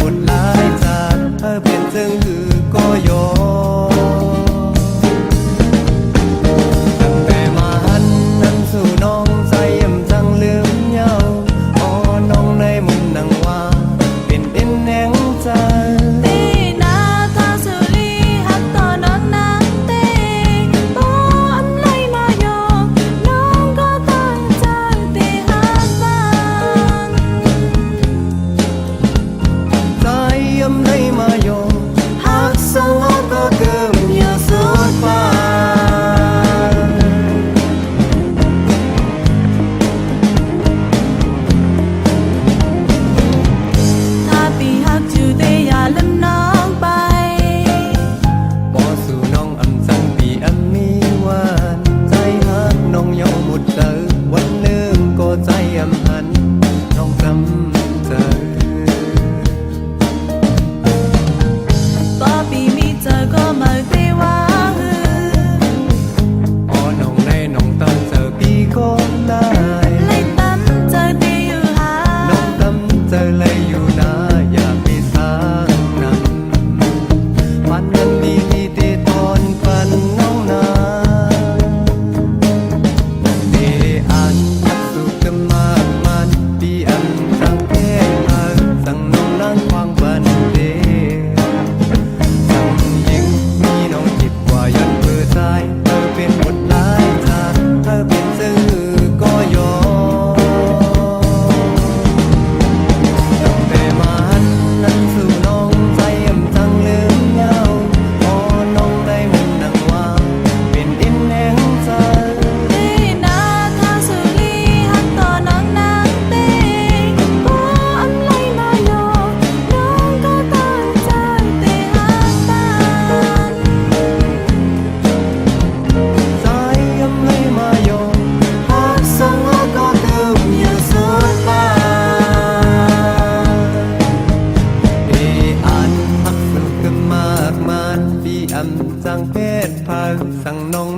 我来。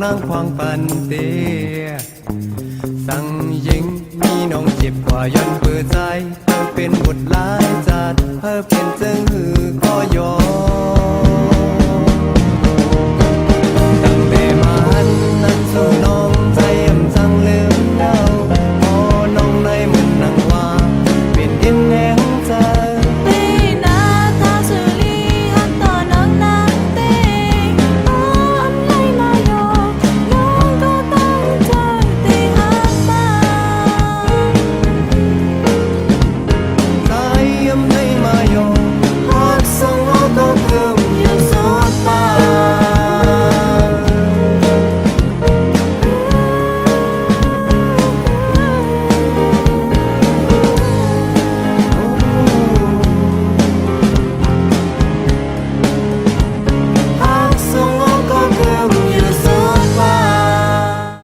นางควางปันเตียสั่งยิงมีน้องเจ็บกว่าย้อนเปิดใจเธอเป็นบทลายจัดเธอเป็นเจ้งหือก็ยอม